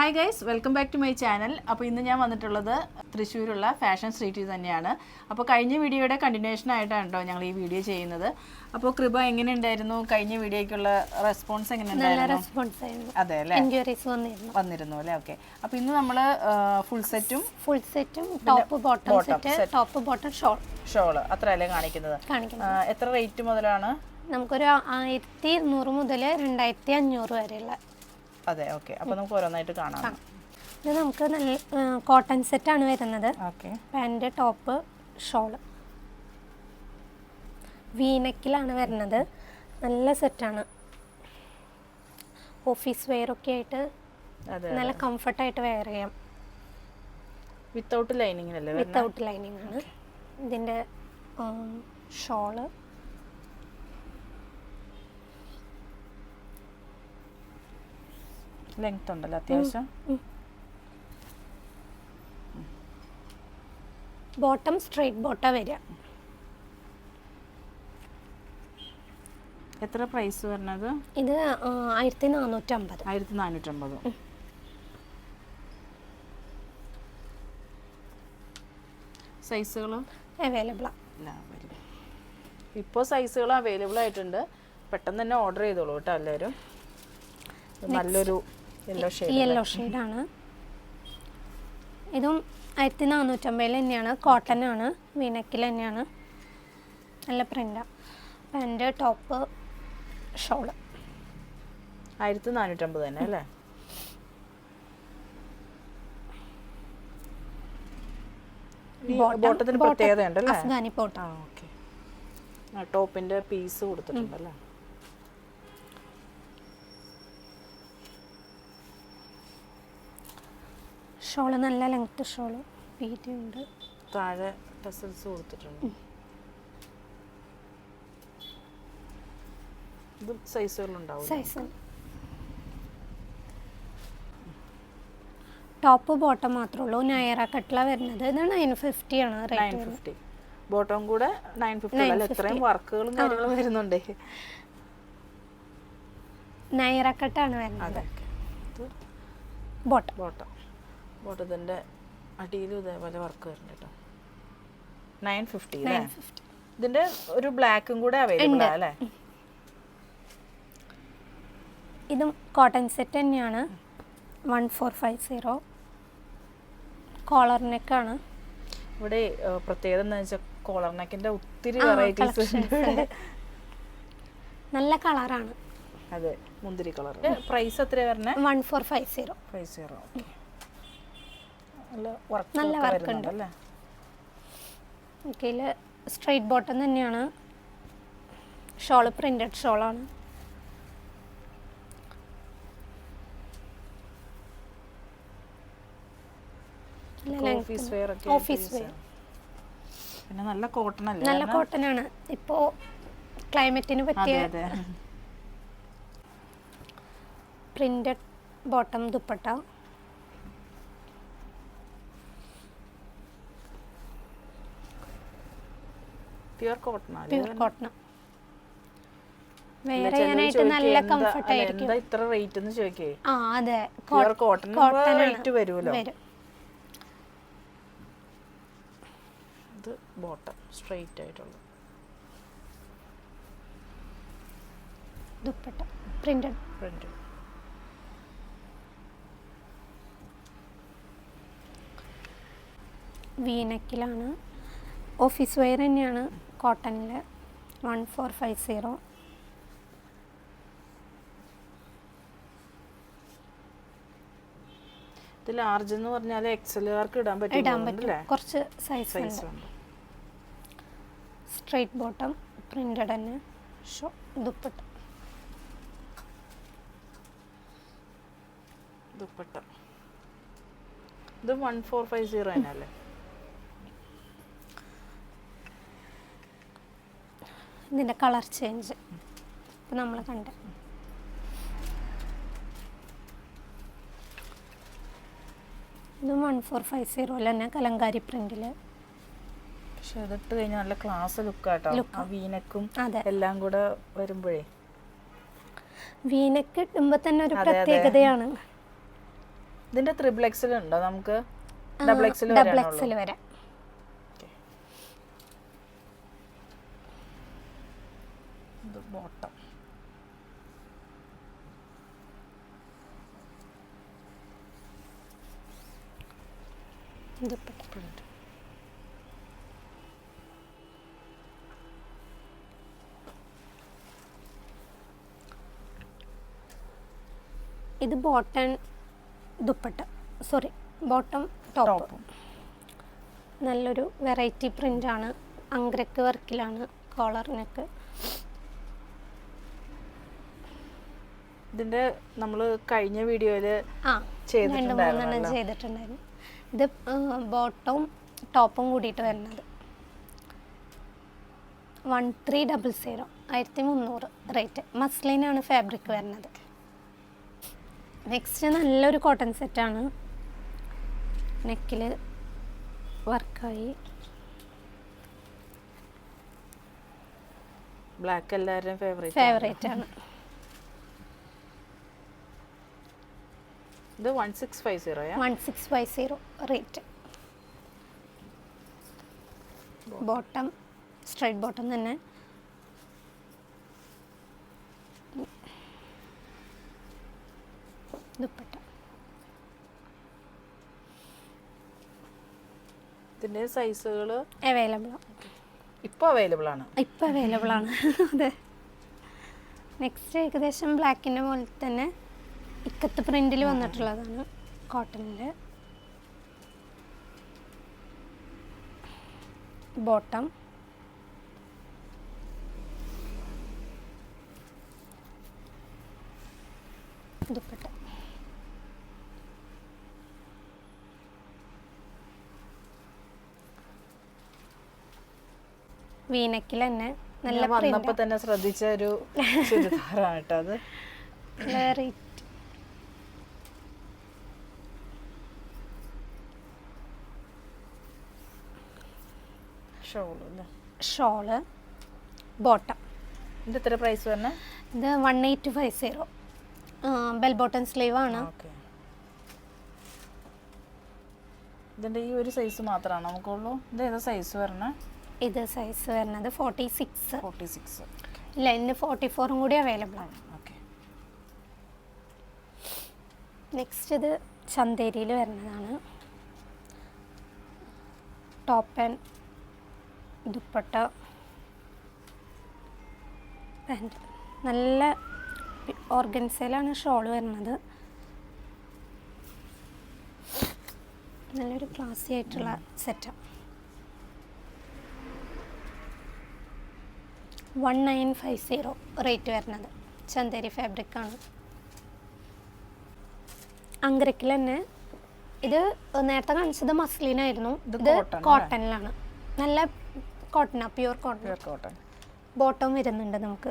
Hi guys welcome back to my channel അപ്പോൾ ഇന്ന് ഞാൻ വന്നിട്ടുള്ളത് തൃശ്ശൂരുള്ള ഫാഷൻ സ്ട്രീറ്റിൽ തന്നെയാണ്. അപ്പോൾ കഴിഞ്ഞ വീഡിയോയുടെ കണ്ടിന്യൂഷൻ ആയിട്ടാണ് കേട്ടോ ഞങ്ങൾ ഈ വീഡിയോ ചെയ്യുന്നത്. അപ്പോൾ കൃപ എങ്ങനെ ഉണ്ടായിരുന്നു കഴിഞ്ഞ വീഡിയോയ്ക്കുള്ള റെസ്പോൺസ് എങ്ങനെ ഉണ്ടായിരുന്നു? അതെ അല്ലേ? വന്നിരുന്നു. അല്ലേ? ഓക്കെ അപ്പോൾ ഇന്ന് നമ്മൾ ഫുൾ സെറ്റും ഫുൾ സെറ്റും top bottom set top bottom shawl shawl അത്ര അല്ലേ കാണിക്കുന്നത്? കാണിക്കുന്നത്. എത്ര റേറ്റ് മുതലാണ്? നമുക്കൊരു ആയിരത്തി ഇരുന്നൂറ് മുതൽ രണ്ടായിരത്തി അഞ്ഞൂറ് വരെയുള്ള അതെ ഓക്കെ അപ്പോൾ നമുക്ക് ഓരോന്നായിട്ട് കാണാം. ഇത് നമുക്ക് നല്ല കോട്ടൺ ആണ് വരുന്നത്. Okay pant top shawl. വീനക്കിലാണ് വരുന്നത്. നല്ല സെറ്റാണ് ഓഫീസ് വെയർ ഒക്കെ ആയിട്ട് നല്ല നല്ല കംഫർട്ടായിട്ട് വെയർ ചെയ്യാം. വിത്തൗട്ട് ലൈനിങ് അല്ലേ വിത്തൗട്ട് ലൈനിങ് ആണ്. ഇതിന്റെ ഷോൾ. ലെങ്ത് ഉണ്ടല്ലോ അത്യാവശ്യം. ബോട്ടം സ്ട്രെയിറ്റ് ബോട്ട വരിക. എത്ര പ്രൈസ് വരുന്നത് ഇത് ആയിരത്തി നാനൂറ്റമ്പത് ആയിരത്തി നാനൂറ്റമ്പത് സൈസുകൾ അവൈലബിളാണ് ഇപ്പോൾ സൈസുകൾ അവൈലബിൾ ആയിട്ടുണ്ട്. പെട്ടെന്ന് തന്നെ ഓർഡർ ചെയ്തോളൂ കേട്ടോ എല്ലാവരും നല്ലൊരു യെല്ലോ ഷെയ്ഡ് യെല്ലോ ഷെയ്ഡാണ്. ഇതും ആയിരത്തി നാനൂറ്റമ്പതിൽ തന്നെയാണ്. കോട്ടൺ ആണ്. വീനക്കിൽ തന്നെയാണ്. നല്ല പ്രിന്റാണ് പാന്റ് ടോപ്പ് ഷോൾ. ആയിരത്തി നാനൂറ്റമ്പത് തന്നെ അല്ലേ? ബോട്ടത്തിന് പ്രത്യേകത ഉണ്ടല്ലേ അഫ്ഗാനി ടോപ്പിന്റെ പീസ് കൊടുത്തിട്ടുണ്ടല്ലേ? ഷോൾ നല്ല ലെങ്ത് ഷോൾ ഉണ്ട്. താഴെ ടെസൽസ് കൊടുത്തിട്ടുണ്ട്. ഇത് സൈസുകളുണ്ടാവും സൈസ്. ടോപ്പ് ബോട്ടം മാത്രമേ ഉള്ളൂ. നയറ കട്ടില വരുന്നത്. ഇത് നയൻ ഫിഫ്റ്റി ആണ് റേറ്റ് ഫിഫ്റ്റി. ബോട്ടം കൂടെ നയൻ ഫിഫ്റ്റി അല്ല? ഇത്രയും വർക്കുകളും കാര്യങ്ങളും വരുന്നുണ്ട്. നയറ കട്ടാണ് വരുന്നത്. ബോട്ടം. ബോട്ടം. ബോട്ടത്തിന്റെ അടിയിലും ഇതേപോലെ വർക്ക് വരുന്നുണ്ട് കേട്ടോ നയൻ ഫിഫ്റ്റി ഇതിന്റെ ഒരു ബ്ലാക്കും കൂടെ അവൈലബിൾ അല്ലേ? ഇതും കോട്ടൺ സെറ്റ് തന്നെയാണ്. One four five zero collar നെക്കാണ് ഇവിടെ പ്രത്യേകത എന്താ വെച്ചാൽ കോളർ നെക്കിന്റെ ഒത്തിരി വെറൈറ്റീസ് ഉണ്ട്. നല്ല കളറാണ് അതെ മുന്തിരി കളർ പ്രൈസ് എത്രയാ വരണേ? One four five zero five zero നല്ല വർക്ക് ഉണ്ട്. ഇതിൽ സ്ട്രെയിറ്റ് ബോട്ടം തന്നെയാണ്. ഷോൾ പ്രിന്റഡ് ഷോളാണ്. പിന്നെ നല്ല കോട്ടൺ അല്ലേ? നല്ല കോട്ടൺ ആണ്. ഇപ്പോ ക്ലൈമറ്റിന് പറ്റിയ printed bottom dupatta. Pure cotton cotton ചെയ്യാനായിട്ട് നല്ല കംഫർട്ട് ആയിരിക്കും ഇത്ര റേറ്റ് എന്ന് ചോദിക്കേ? ആ അതെ. കോട്ടൺ റേറ്റ് വരുമല്ലോ. ഇത് ബോട്ടം സ്ട്രെയിറ്റ് ആയിട്ടുള്ള. ദുപ്പട്ട പ്രിന്റഡ് പ്രിന്റ് വീനക്കിലാണ്. ഓഫീസ് വെയർ തന്നെയാണ് കോട്ടണിൽ വൺ ഫോർ ഫൈവ് സീറോ. ഇത് ലാർജ് എന്ന് പറഞ്ഞാൽ എക്സലുകാർക്ക് ഇടാൻ ഇടാൻ പറ്റും. അല്ലേ? കുറച്ച് സൈസ് ഉണ്ട്. സ്ട്രെയിറ്റ് ബോട്ടം പ്രിന്റഡ് തന്നെ ഷോ ദുപ്പട്ട. ദുപ്പട്ട. ഇത് വൺ ഫോർ ഫൈവ് സീറോ തന്നെ അല്ലേ ഇതിന്റെ കളർ ചേഞ്ച്. ഇപ്പം നമ്മൾ കണ്ട്. ഇതും വൺ ഫോർ ഫൈവ് സീറോയിൽ തന്നെ കലങ്കാരി പ്രിന്റിൽ പക്ഷെ അതിട്ട് കഴിഞ്ഞാൽ നല്ല ക്ലാസ് ലുക്കാട്ടോ. ആട്ടോ ആ വീനക്കും അതെ. എല്ലാം കൂടെ വരുമ്പോഴേ. വീനക്ക് ഇടുമ്പോൾ തന്നെ ഒരു. പ്രത്യേകതയാണ്. ഇതിന്റെ ത്രിബിൾ എക്സിൽ ഉണ്ടോ നമുക്ക്? ഡബിൾ എക്സിൽ ഡബിൾ എക്സിൽ വരെ. ബോട്ടം. ഇത് bottom dupatta. Sorry bottom top. നല്ലൊരു വെറൈറ്റി പ്രിന്റാണ് അങ്ക്രക്ക് വർക്കിലാണ് കോളറിനൊക്കെ. ഇതിന്റെ നമ്മൾ കഴിഞ്ഞ വീഡിയോയിൽ രണ്ട്. മൂന്നെണ്ണം ചെയ്തിട്ടുണ്ടായിരുന്നു. ഇത് ബോട്ടവും ടോപ്പും കൂടിയിട്ട് വരുന്നത്. വൺ ത്രീ ഡബിൾ സീറോ ആയിരത്തി മുന്നൂറ് റേറ്റ് മസ്ലിനാണ് ഫാബ്രിക് വരുന്നത്. നെക്സ്റ്റ് നല്ലൊരു കോട്ടൺ സെറ്റാണ് നെക്കിൽ വർക്കായി ബ്ലാക്ക് എല്ലാവരുടെയും ഫേവറേറ്റ് ഫേവറേറ്റ് ആണ്. ഇത് one six five സീറോയാ one six five zero rate bottom straight bottom തന്നെ. ദുപ്പട്ട. ഇതിന്റെ സൈസുകൾ അവൈലബിൾ ഇപ്പോൾ അവൈലബിൾ ആണ്. ഇപ്പം അവൈലബിൾ ആണ്. അതെ. നെക്സ്റ്റ് ഏകദേശം ബ്ലാക്കിന്റെ പോലെ തന്നെ ഇക്കത്ത് പ്രിന്റിൽ വന്നിട്ടുള്ളതാണ് കോട്ടണിൽ ബോട്ടം. ദുപ്പട്ട. വീനക്കിൽ തന്നെ നല്ല വന്നപ്പോ തന്നെ ശ്രദ്ധിച്ച ഒരു ചുരിദാറാണ് കേട്ടോ അത്. ഷോൾ അല്ലേ? Shawl bottom. ഇത് എത്ര പ്രൈസ് വരുന്നത് ഇത് one eight five zero bell bottom sleeve ആണ്. ഇതിന്റെ ഈ ഒരു സൈസ് മാത്രമാണ് നമുക്കുള്ളൂ? ഇത് ഏതാ സൈസ് വരണേ? ഇത് സൈസ് വരുന്നത് ഫോർട്ടി സിക്സ് ഫോർട്ടി സിക്സ് ഇല്ല ഇന്ന് ഫോർട്ടി ഫോറും കൂടി അവൈലബിൾ ആണ്. ഓക്കെ നെക്സ്റ്റ് ഇത് ചന്തേരിയിൽ വരുന്നതാണ് ടോപ്പ് ആൻഡ് ദുപ്പട്ട പാന്റ്. നല്ല ഓർഗൻസയിലാണ് ഷോൾ വരുന്നത്. നല്ലൊരു ക്ലാസി ആയിട്ടുള്ള സെറ്റാണ് one nine five zero rate വരുന്നത്. ചന്തേരി ഫാബ്രിക്കാണ് അങ്കരക്കിൽ തന്നെ ഇത് നേരത്തെ കാണിച്ചത് മസ്ലിനായിരുന്നു. ഇത്? കോട്ടണിലാണ് നല്ല കോട്ടണാ pure cotton pure cotton bottom വരുന്നുണ്ട് നമുക്ക്.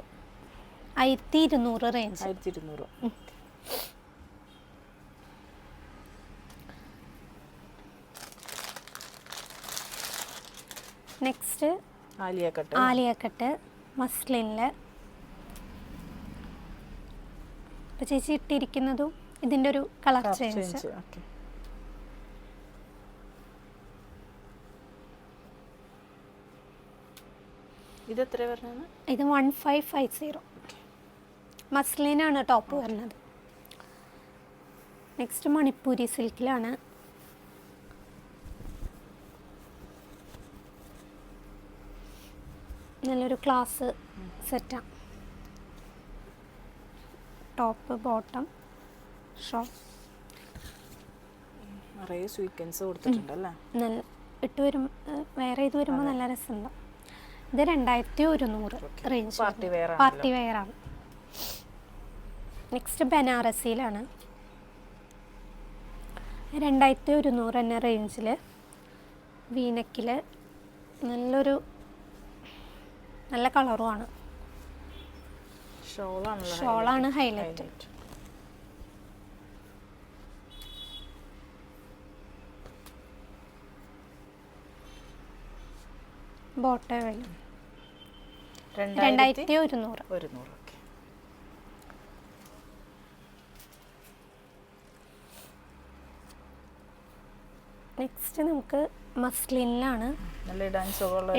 ആയിരത്തി ഇരുന്നൂറ് റേഞ്ച് ആയിരത്തി ഇരുന്നൂറ് നെക്സ്റ്റ് ആലിയ കട്ട് ആലിയക്കട്ട് മസ്ലിനിൽ ഇപ്പം ചേച്ചി ഇട്ടിരിക്കുന്നതും ഇതിന്റെ ഒരു കളർ ചേഞ്ച് ഓക്കെ ഇത് എത്ര പറഞ്ഞാണ് ഇത് വൺ ഫൈവ് ഫൈവ് സീറോ. മസ്ലിനാണ് ടോപ്പ് വരുന്നത്. നെക്സ്റ്റ് മണിപ്പൂരി സിൽക്കിലാണ്. നല്ലൊരു ക്ലാസ് സെറ്റാണ് ടോപ്പ് ബോട്ടം ഷോ നിറയെ സ്വീക്വൻസ് കൊടുത്തിട്ടുണ്ട് അല്ലേ നല്ല ഇട്ട് വരും വേറെ ഇത് വരുമ്പോൾ നല്ല രസമുണ്ട്. ഇത് രണ്ടായിരത്തി ഒരുന്നൂറ് റേഞ്ച്. പാർട്ടി വെയർ ആണ്. നെക്സ്റ്റ് ബനാറസിയിലാണ്. രണ്ടായിരത്തി ഒരുന്നൂറ് എന്ന റേഞ്ചിൽ വീനക്കിൽ നല്ലൊരു നല്ല കളറുമാണ് ഷോളാണ് ഹൈലൈറ്റ് ബോട്ട വരും രണ്ടായിരത്തി ഒരുന്നൂറ്. ഒരുന്നൂറ്. നെക്സ്റ്റ് നമുക്ക് മസ്ലിനിലാണ്. നല്ല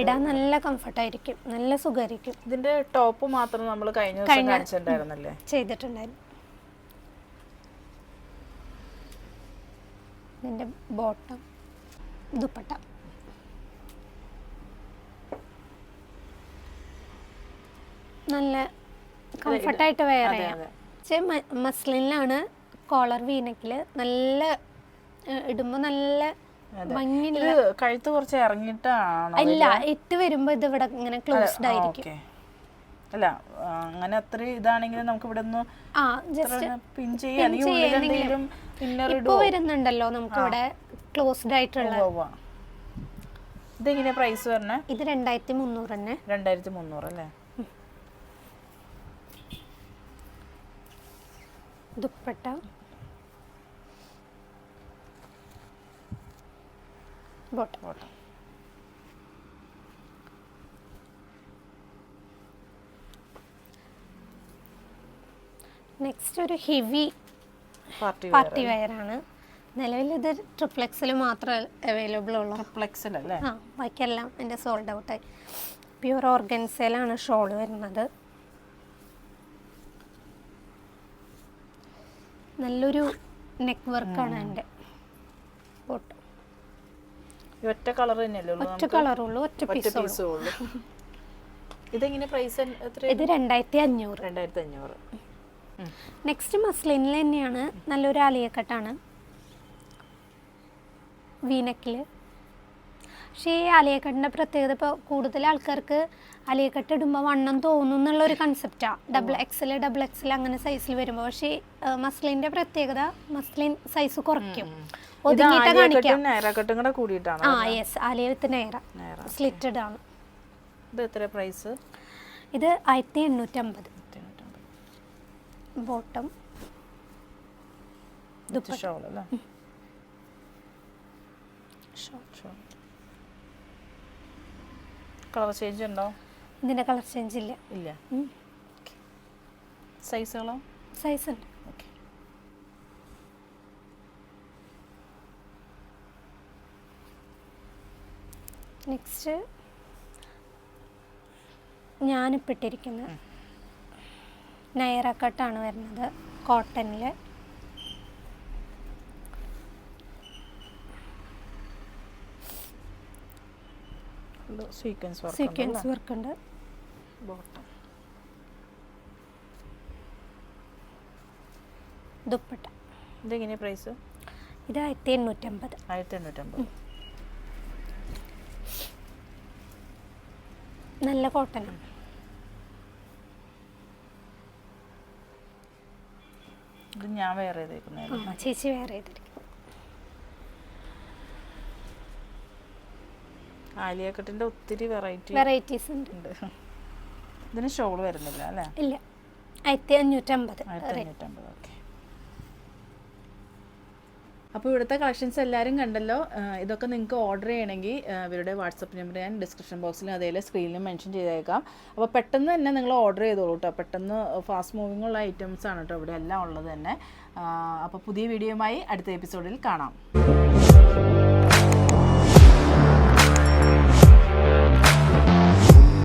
ഇടാൻ നല്ല കംഫർട്ടായിരിക്കും നല്ല സുഖമായിരിക്കും. ഇതിന്റെ ടോപ്പ് മാത്രം നമ്മൾ കഴിഞ്ഞ ദിവസം കാണിച്ചിട്ടുണ്ടായിരുന്നല്ലേ? ചെയ്തിട്ടുണ്ടായിരുന്നു. ഇതിന്റെ ബോട്ടം ദുപ്പട്ട. നല്ല കംഫർട്ടായിട്ട് വെയർ ചെയ്യാം. പക്ഷേ മസ്ലിനിലാണ് കോളർ വീനക്കിൽ നല്ല ഇടുമ്പോൾ നല്ല ഭംഗിയില്ല കഴുത്ത് കുറച്ച് ഇറങ്ങിയിട്ടാണ് ഇല്ല ഇട്ട് വരുമ്പോൾ ഇത് ഇവിടെ ഇങ്ങനെ ക്ലോസ്ഡ് ആയിരിക്കും. അല്ല അങ്ങനെ അത്ര ഇതാണെങ്കിലും നമുക്ക് ഇവിടെ ജസ്റ്റ് പിൻ ഇന്നർ ഇപ്പൊ വരുന്നുണ്ടല്ലോ നമുക്ക് ഇവിടെ ക്ലോസ്ഡ് ആയിട്ടുള്ള. ഇത് ഇതെങ്ങനെയാ പ്രൈസ് വരണേ ഇത് രണ്ടായിരത്തി മുന്നൂറ് തന്നെ. രണ്ടായിരത്തി മുന്നൂറ് അല്ലേ? ദുപ്പട്ട. ബോട്ടം. ബോട്ടം. നെക്സ്റ്റ് ഒരു ഹെവി പാർട്ടി വെയർ ആണ് നിലവിൽ ഇത് ട്രിപ്ലെക്സിൽ മാത്രമേ അവൈലബിൾ ഉള്ളൂ. ട്രിപ്ലെക്സിലല്ലേ? ആ ബാക്കിയെല്ലാം എന്റെ സോൾഡ് ഔട്ടായി പ്യുവർ ഓർഗൻസയിലാണ് ഷോൾ വരുന്നത്. നല്ലൊരു നെക്ക് വർക്കാണ് എന്റെ ബോട്ടം ഒറ്റ കളർ തന്നെയല്ലേ ഒറ്റ കളറുള്ളൂ ഒറ്റ പീസ് ഉള്ളൂ. ഇതെങ്ങനെ പ്രൈസ് ഇത് രണ്ടായിരത്തി അഞ്ഞൂറ് രണ്ടായിരത്തി അഞ്ഞൂറ് നെക്സ്റ്റ് മസ്ലിനിൽ തന്നെയാണ് നല്ലൊരു ആലിയക്കട്ടാണ് വീനക്കിൽ പക്ഷേ ഈ അലിയക്കട്ടിന്റെ പ്രത്യേകത ഇപ്പോൾ കൂടുതൽ ആൾക്കാർക്ക് അലിയക്കട്ട് ഇടുമ്പോൾ വണ്ണം തോന്നും എന്നുള്ളൊരു കൺസെപ്റ്റാണ് ഡബിൾ എക്സൽ ഡബിൾ എക്സൽ അങ്ങനെ സൈസിൽ വരുമ്പോൾ. പക്ഷേ മസ്ലിന്റെ പ്രത്യേകത മസ്ലിൻ സൈസ് കുറയ്ക്കും. ഒതുങ്ങിയിട്ട് കാണിക്കാം. ആ yes Alia with Naira slitted ആണ് ഇത് എത്ര പ്രൈസ് ഇത് ആയിരത്തി എണ്ണൂറ്റമ്പത് ബോട്ടം ഷോൾ അല്ലേ? ഷോർട്ട് കളർ ചേഞ്ച് ഉണ്ടോ? ഇതിന്റെ കളർ ചേഞ്ച് ഇല്ല. ഇല്ല. സൈസുകളോ? സൈസ് ഉണ്ട്. ഓക്കെ. നെക്സ്റ്റ് ഞാനിപ്പിട്ടിരിക്കുന്നത് നയറ കട്ടാണ് വരുന്നത്. കോട്ടണിൽ സീക്വൻസ് വർക്ക് സീക്വൻസ് വർക്ക് ഉണ്ട്. ബോട്ടം ദുപ്പട്ട. ഇതെങ്ങനെ പ്രൈസ് ഇത് ആയിരത്തി എണ്ണൂറ്റമ്പത് ആയിരത്തി എണ്ണൂറ്റമ്പത് നല്ല കോട്ടനാണ് ഇത് ഞാൻ വേറെ ചേച്ചി വേറെ ചെയ്തിരിക്കും ആലിയക്കട്ടിന്റെ ഒത്തിരി വെറൈറ്റി വെറൈറ്റീസ് ഉണ്ട്. ഇതിന് ഷോൾ വരുന്നില്ല അല്ലേ? ഇല്ല. ആയിരത്തി അഞ്ഞൂറ്റമ്പത് ആയിരത്തി അഞ്ഞൂറ്റമ്പത് ഓക്കെ അപ്പോൾ ഇവിടുത്തെ കളക്ഷൻസ് എല്ലാവരും കണ്ടല്ലോ. ഇതൊക്കെ നിങ്ങൾക്ക് ഓർഡർ ചെയ്യണമെങ്കിൽ ഇവരുടെ വാട്സപ്പ് നമ്പർ ഞാൻ ഡിസ്ക്രിപ്ഷൻ ബോക്സിലും അതേപോലെ സ്ക്രീനിലും മെൻഷൻ ചെയ്തേക്കാം. അപ്പോൾ പെട്ടെന്ന് തന്നെ നിങ്ങൾ ഓർഡർ ചെയ്തോളൂ കേട്ടോ പെട്ടെന്ന് ഫാസ്റ്റ് മൂവിംഗ് ഉള്ള ഐറ്റംസ് ആണ് കേട്ടോ ഇവിടെ എല്ലാം ഉള്ളത് തന്നെ. അപ്പോൾ പുതിയ വീഡിയോയുമായി അടുത്ത എപ്പിസോഡിൽ കാണാം.